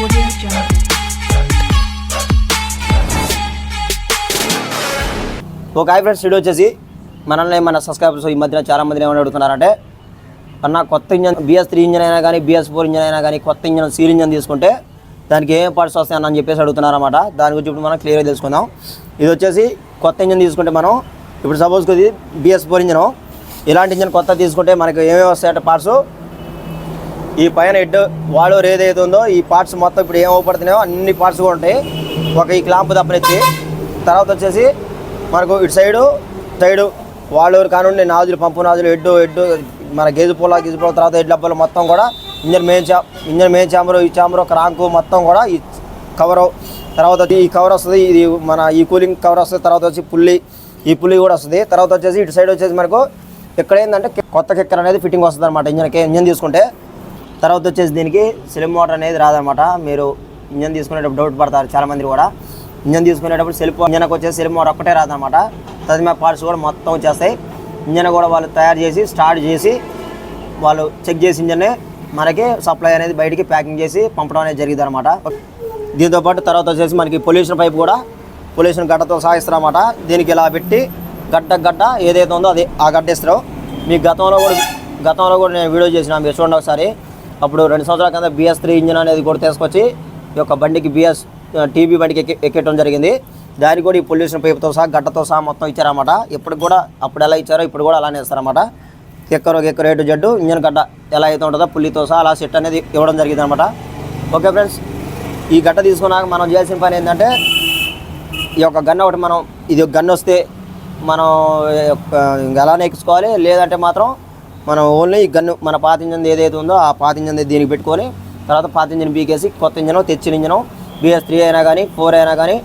ఒక hi friends video వచ్చేసి మనల్ని మన సబ్స్క్రైబర్స్ ఈ మధ్యన చాలా మంది ఏమని అడుగుతున్నారంటే అన్న కొత్త ఇంజన్ బిఎస్ త్రీ ఇంజన్ అయినా కానీ బిఎస్ ఫోర్ ఇంజన్ అయినా కానీ కొత్త ఇంజన్ సీల్ ఇంజన్ తీసుకుంటే దానికి ఏం పార్ట్స్ వస్తాయి అని చెప్పేసి అడుగుతున్నారన్నమాట. దాని గురించి ఇప్పుడు మనం క్లియర్గా తెలుసుకుందాం. ఇది వచ్చేసి కొత్త ఇంజన్ తీసుకుంటే మనం ఇప్పుడు సపోజ్ ఇది బిఎస్ ఫోర్ ఇంజన్ ఇలాంటి ఇంజన్ కొత్త తీసుకుంటే మనకి ఏమేమి వస్తాయంటే పార్ట్స్ ఈ పైన హెడ్ వాడోర్ ఏదైతే ఉందో ఈ పార్ట్స్ మొత్తం ఇప్పుడు ఏం అవపడుతున్నాయో అన్ని పార్ట్స్ కూడా ఉంటాయి. ఒక ఈ క్లాంప్ తప్పనిచ్చి. తర్వాత వచ్చేసి మనకు ఇటు సైడు సైడు వాళ్ళూరు కానుండి నాజులు పంపు నాజులు హెడ్ హెడ్ మన గేజు పూల గేజు పూల తర్వాత హెడ్ డబ్బాలు మొత్తం కూడా ఇంజన్ మెయిన్ చా ఇంజన్ మెయిన్ చాంబరు ఈ చాంబరు క్రాంకు మొత్తం కూడా ఈ కవరు తర్వాత ఈ కవర్ వస్తుంది ఇది మన ఈ కూలింగ్ కవర్ వస్తుంది తర్వాత వచ్చి పుల్లి ఈ పుల్లి కూడా వస్తుంది. తర్వాత వచ్చేసి ఇటు సైడ్ వచ్చేసి మనకు ఇక్కడ ఏంటంటే కొత్త కిక్కర్ అనేది ఫిట్టింగ్ వస్తుంది అనమాట ఇంజన్కి ఇంజన్ తీసుకుంటే. తర్వాత వచ్చేసి దీనికి స్లిమ్ మోటార్ అనేది రాదనమాట. మీరు ఇంజన్ తీసుకునేటప్పుడు డౌట్ పడతారు చాలామంది కూడా. ఇంజన్ తీసుకునేటప్పుడు సెల్ఫ్ ఇంజన్కి వచ్చేసి సెల్ఫ్ మోటార్ ఒక్కటే రాదనమాట. తదిమే పార్ట్స్ కూడా మొత్తం వచ్చేస్తాయి. ఇంజన్ కూడా వాళ్ళు తయారు చేసి స్టార్ట్ చేసి వాళ్ళు చెక్ చేసి ఇంజన్నే మనకి సప్లై అనేది బయటికి ప్యాకింగ్ చేసి పంపడం అనేది జరిగింది అనమాట దీంతో పాటు తర్వాత వచ్చేసి మనకి పొల్యూషన్ పైప్ కూడా పొల్యూషన్ గడ్డతో సాగిస్తారన్నమాట దీనికి ఇలా పెట్టి గడ్డ గడ్డ ఏదైతే ఉందో అది ఆ గడ్డ ఇస్తారు. మీ గతంలో కూడా గతంలో కూడా నేను వీడియో చేసిన మీరు చూడండి ఒకసారి. అప్పుడు రెండు సంవత్సరాల కింద బిఎస్ త్రీ ఇంజిన్ అనేది కూడా తీసుకొచ్చి ఈ యొక్క బండికి బిఎస్ టీబీ బండికి ఎక్కి ఎక్కడం జరిగింది. దానికి కూడా ఈ పొల్యూషన్ పేపర్తో సహా గడ్డతో సహా మొత్తం ఇచ్చారన్నమాట. ఇప్పుడు కూడా అప్పుడు ఎలా ఇచ్చారో ఇప్పుడు కూడా అలానే ఇస్తారన్నమాట. ఎక్కరో ఎక్కరు రేటు జడ్డు ఇంజన్ గడ్డ ఎలా అయితే ఉంటుందో పుల్లితో సహా అలా సెట్ అనేది ఇవ్వడం జరిగింది అనమాట ఓకే ఫ్రెండ్స్ ఈ గడ్డ తీసుకున్నాక మనం చేయాల్సిన పని ఏంటంటే ఈ యొక్క గన్ ఒకటి మనం ఇది గన్ వస్తే మనం ఎలా ఇంకా ఎక్కించుకోవాలి. లేదంటే మాత్రం మనం ఓన్లీ గన్ను మన పాత ఇంజన్ ఏదైతే ఉందో ఆ పాత ఇంజన్ దీనికి పెట్టుకొని తర్వాత పాత ఇంజన్ బీకేసి కొత్త ఇంజన్ తెచ్చిన ఇంజను బిఎస్ త్రీ అయినా కానీ ఫోర్ అయినా కానీ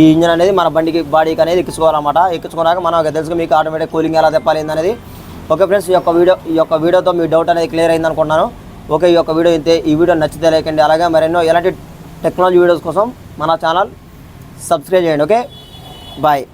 ఈ ఇంజన్ అనేది మన బండికి బాడీకి అనేది ఎక్కించుకోవాలన్నమాట. ఎక్కించుకున్నాక మనం తెలుసుకు మీకు ఆటోమేటిక్ కూలింగ్ ఎలా తెప్పాలి అనేది ఓకే ఫ్రెండ్స్ ఈ యొక్క వీడియో ఈ యొక్క వీడియోతో మీ డౌట్ అనేది క్లియర్ అయింది అనుకున్నాను ఓకే ఈ యొక్క వీడియో ఇంతే ఈ వీడియో నచ్చితే లేకండి అలాగే మరెన్నో ఎలాంటి టెక్నాలజీ వీడియోస్ కోసం మన ఛానల్ సబ్స్క్రైబ్ చేయండి. ఓకే? బాయ్